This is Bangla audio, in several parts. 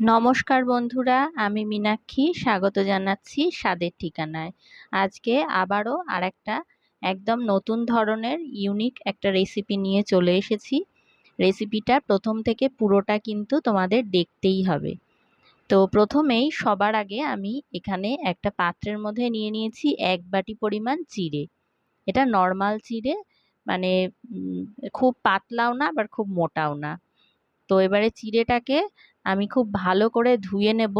নমস্কার বন্ধুরা, আমি মীনাক্ষী। স্বাগত জানাচ্ছি স্বাদের ঠিকানায়। আজকে আবারও আর একটা একদম নতুন ধরনের ইউনিক একটা রেসিপি নিয়ে চলে এসেছি। রেসিপিটা প্রথম থেকে পুরোটা কিন্তু তোমাদের দেখতেই হবে। তো প্রথমেই সবার আগে আমি এখানে একটা পাত্রের মধ্যে নিয়ে নিয়েছি এক বাটি পরিমাণ চিড়ে এটা নর্মাল চিড়ে মানে খুব পাতলাও না, আবার খুব মোটাও না। তো এবারে চিড়েটাকে আমি খুব ভালো করে ধুয়ে নেব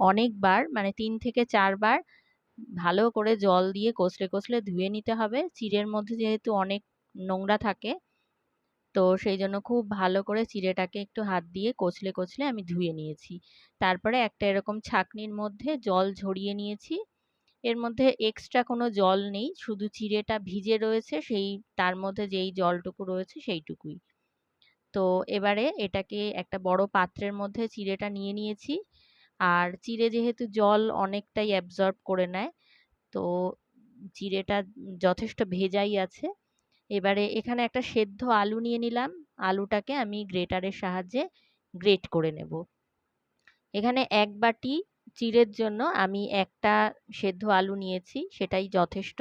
অনেকবার মানে তিন থেকে চারবার। ভালো করে জল দিয়ে কষলে কষলে ধুয়ে নিতে হবে। চিড়ের মধ্যে যেহেতু অনেক নোংরা থাকে, তো সেই জন্য খুব ভালো করে চিড়েটাকে একটু হাত দিয়ে কচলে কচলে আমি ধুয়ে নিয়েছি। তারপরে একটা এরকম ছাকনির মধ্যে জল ঝরিয়ে নিয়েছি। এর মধ্যে এক্সট্রা কোনো জল নেই, শুধু চিড়েটা ভিজে রয়েছে, সেই তার মধ্যে যেই জলটুকু রয়েছে সেইটুকুই। তো এবারে এটাকে একটা বড় পাত্রের মধ্যে চিড়েটা নিয়ে নিয়েছি। আর চিড়ে যেহেতু জল অনেকটাই অ্যাবজর্ব করে নেয়, তো চিড়েটা যথেষ্ট ভেজাই আছে। এবারে এখানে একটা সেদ্ধ আলু নিয়ে নিলাম। আলুটাকে আমি গ্রেটারের সাহায্যে গ্রেট করে নেব। এখানে এক বাটি চিড়ের জন্য আমি একটা সেদ্ধ আলু নিয়েছি, সেটাই যথেষ্ট।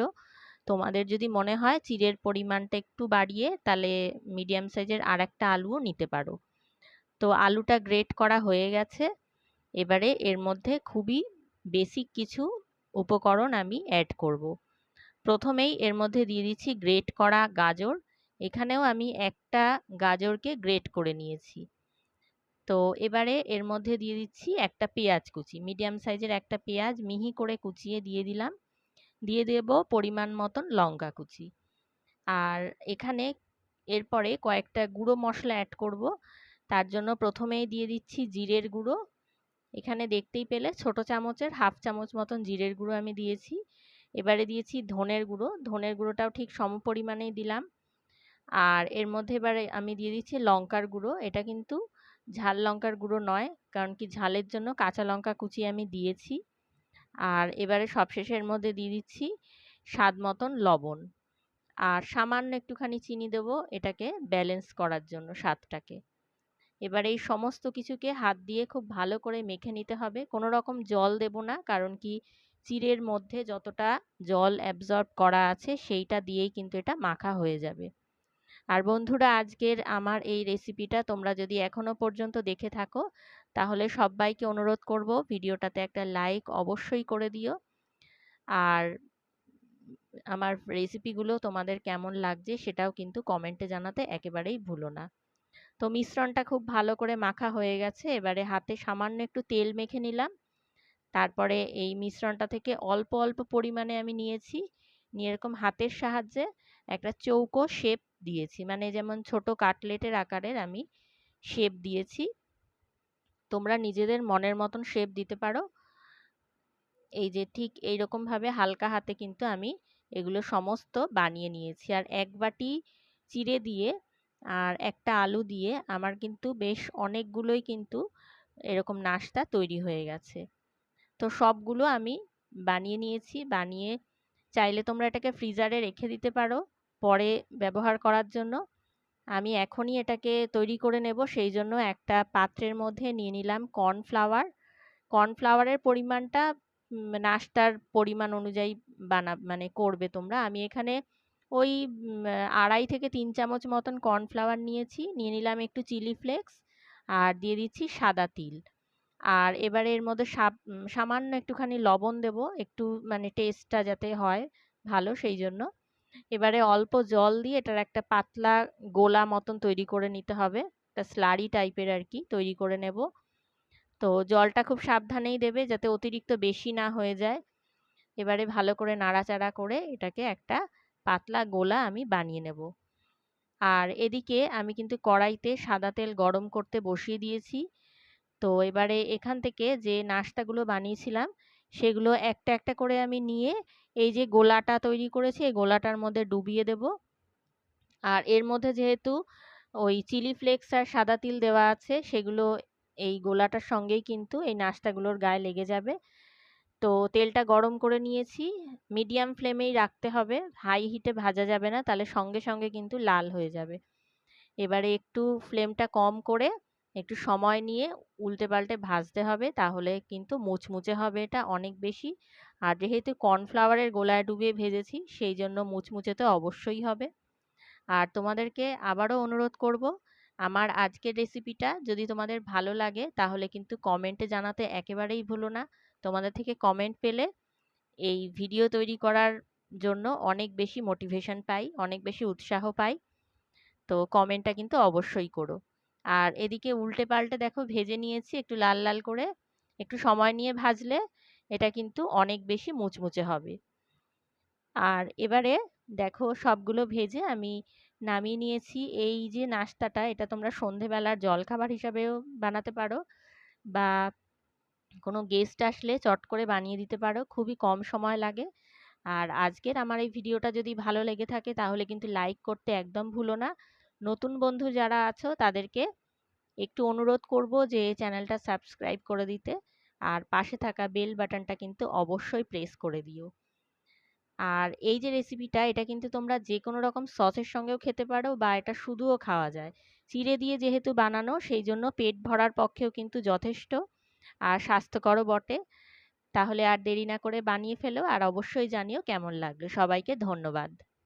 তোমাদের যদি মনে হয় চিড়ের পরিমাণটা একটু বাড়িয়ে তাহলে মিডিয়াম সাইজের আর একটা আলুও নিতে পারো। তো আলুটা গ্রেট করা হয়ে গেছে। এবারে এর মধ্যে খুবই বেসিক কিছু উপকরণ আমি অ্যাড করব। প্রথমেই এর মধ্যে দিয়ে দিচ্ছি গ্রেট করা গাজর। এখানেও আমি একটা গাজরকে গ্রেট করে নিয়েছি। তো এবারে এর মধ্যে দিয়ে দিচ্ছি একটা পেঁয়াজ কুচি। মিডিয়াম সাইজের একটা পেঁয়াজ মিহি করে কুচিয়ে দিয়ে দিলাম। দিয়ে দেব পরিমাণ মতন লঙ্কা কুচি। আর এখানে এরপরে কয়েকটা গুঁড়ো মশলা অ্যাড করব। তার জন্য প্রথমেই দিয়ে দিচ্ছি জিরের গুঁড়ো। এখানে দেখতেই পেলে ছোট চামচের হাফ চামচ মতন জিরের গুঁড়ো আমি দিয়েছি। এবারে দিয়েছি ধনের গুঁড়ো। ধনের গুঁড়োটাও ঠিক সম পরিমাণেই দিলাম। আর এর মধ্যে এবারে আমি দিয়ে দিচ্ছি লঙ্কার গুঁড়ো। এটা কিন্তু ঝাল লঙ্কার গুঁড়ো নয়, কারণ কি ঝালের জন্য কাঁচা লঙ্কা কুচি আমি দিয়েছি। আর এবারে সবশেষের মধ্যে দিয়ে দিচ্ছি স্বাদ মতন লবণ। আর সামান্য একটুখানি চিনি দেব এটাকে ব্যালেন্স করার জন্য স্বাদটাকে। এবার এই সমস্ত কিছুকে হাত দিয়ে খুব ভালো করে মেখে নিতে হবে। কোনো রকম জল দেব না, কারণ কি চিড়ের মধ্যে যতটা জল অ্যাবজর্ব করা আছে সেইটা দিয়েই কিন্তু এটা মাখা হয়ে যাবে। আর বন্ধুরা, আজকের আমার এই রেসিপিটা তোমরা যদি এখনও পর্যন্ত দেখে থাকো তাহলে সবাইকে অনুরোধ করব ভিডিওটাতে একটা লাইক অবশ্যই করে দিও। আর আমার রেসিপিগুলো তোমাদের কেমন লাগছে সেটাও কিন্তু কমেন্টে জানাতে একেবারেই ভুলো না। তো মিশ্রণটা খুব ভালো করে মাখা হয়ে গেছে, এবারে হাতে সামান্য একটু তেল মেখে নিলাম। তারপরে এই মিশ্রণটা থেকে অল্প অল্প পরিমাণে আমি নিয়েছি। নিয়ে এরকম হাতের সাহায্যে একটা চৌকো শেপ দিয়েছি। মানে যেমন ছোট কাটলেটের আকারের আমি শেপ দিয়েছি। তোমরা নিজেদের মনের মতন শেপ দিতে পারো। এই যে ঠিক এইরকমভাবে হালকা হাতে কিন্তু আমি এগুলো সমস্ত বানিয়ে নিয়েছি। আর এক বাটি চিড়ে দিয়ে আর একটা আলু দিয়ে আমার কিন্তু বেশ অনেকগুলোই কিন্তু এরকম নাস্তা তৈরি হয়ে গেছে। তো সবগুলো আমি বানিয়ে নিয়েছি। বানিয়ে চাইলে তোমরা এটাকে ফ্রিজারে রেখে দিতে পারো। পরে ব্যবহার করার জন্য। আমি এখনই এটাকে তৈরি করে নেব। সেই জন্য একটা পাত্রের মধ্যে নিয়ে নিলাম কর্নফ্লাওয়ার। কর্নফ্লাওয়ারের পরিমাণটা নাস্তার পরিমাণ অনুযায়ী বানা মানে করবে তোমরা। আমি এখানে ওই আড়াই থেকে তিন চামচ মতন কর্নফ্লাওয়ার নিয়েছি। নিয়ে নিলাম একটু চিলি ফ্লেক্স আর দিয়ে দিচ্ছি সাদা তিল। আর এবারে এর মধ্যে সামান্য একটুখানি লবণ দেব। একটু মানে টেস্টটা যাতে হয় ভালো সেই জন্য। এবারে অল্প জল দিয়ে এটার একটা পাতলা গোলা মতন তৈরি করে নিতে হবে। একটা স্লারি টাইপের আর কি তৈরি করে নেব। তো জলটা খুব সাবধানেই দেবে যাতে অতিরিক্ত বেশি না হয়ে যায়। এবারে ভালো করে নাড়াচাড়া করে এটাকে একটা পাতলা গোলা আমি বানিয়ে নেব। আর এদিকে আমি কিন্তু কড়াইতে সাদা তেল গরম করতে বসিয়ে দিয়েছি। তো এবারে এখান থেকে যে নাস্তাগুলো বানিয়েছিলাম সেগুলো একটা একটা করে আমি নিয়ে এই যে গোলাটা তৈরি করেছি, এই গোলাটার মধ্যে ডুবিয়ে দেব। আর এর মধ্যে যেহেতু ওই চিলি ফ্লেক্স আর সাদা তিল দেওয়া আছে, সেগুলো এই গোলাটার সঙ্গেই কিন্তু এই নাস্তাগুলোর গায়ে লেগে যাবে। তো তেলটা গরম করে নিয়েছি, মিডিয়াম ফ্লেমেই রাখতে হবে, হাই হিটে ভাজা যাবে না, তাহলে সঙ্গে সঙ্গে কিন্তু লাল হয়ে যাবে। এবারে একটু ফ্লেমটা কম করে একটু সময় নিয়ে উল্টে পাল্টে ভাজতে হবে, তাহলে কিন্তু মুচমুচে হবে এটা অনেক বেশি। আর যেহেতু কর্নফ্লাওয়ারের গোলায় ডুবিয়ে ভেজেছি, সেই জন্য মুচমুচে তো অবশ্যই হবে। আর তোমাদেরকে আবারও অনুরোধ করব, আমার আজকের রেসিপিটা যদি তোমাদের ভালো লাগে, তাহলে কিন্তু কমেন্টে জানাতে একেবারেই ভুলো না। তোমাদের থেকে কমেন্ট পেলে এই ভিডিও তৈরি করার জন্য অনেক বেশি মোটিভেশন পাই, অনেক বেশি উৎসাহ পাই। তো কমেন্টটা কিন্তু অবশ্যই করো। আর এদিকে উল্টে পাল্টে দেখো ভেজে নিয়েছি একটু লাল লাল করে। একটু সময় নিয়ে ভাজলে এটা কিন্তু অনেক বেশি মুচমুচে হবে। আর এবারে দেখো সবগুলো ভেজে আমি নামিয়ে নিয়েছি। এই যে নাস্তাটা, এটা তোমরা সন্ধেবেলার জলখাবার হিসাবেও বানাতে পারো বা কোনো গেস্ট আসলে চট করে বানিয়ে দিতে পারো, খুবই কম সময় লাগে। আর আজকের আমার এই ভিডিওটা যদি ভালো লেগে থাকে তাহলে কিন্তু লাইক করতে একদম ভুলো না। নতুন বন্ধু যারা আছো তাদেরকে একটু অনুরোধ করব যে চ্যানেলটা সাবস্ক্রাইব করে দিতে। আর পাশে থাকা বেল বাটনটা কিন্তু অবশ্যই প্রেস করে দিও। আর এই যে রেসিপিটা, এটা কিন্তু তোমরা যে কোনো রকম সসের সঙ্গেও খেতে পারো বা এটা শুধুও খাওয়া যায়। চিড়ে দিয়ে যেহেতু বানানো, সেই জন্য পেট ভরার পক্ষেও কিন্তু যথেষ্ট আর স্বাস্থ্যকরও বটে। তাহলে আর দেরি না করে বানিয়ে ফেলো আর অবশ্যই জানিও কেমন লাগল। সবাইকে ধন্যবাদ।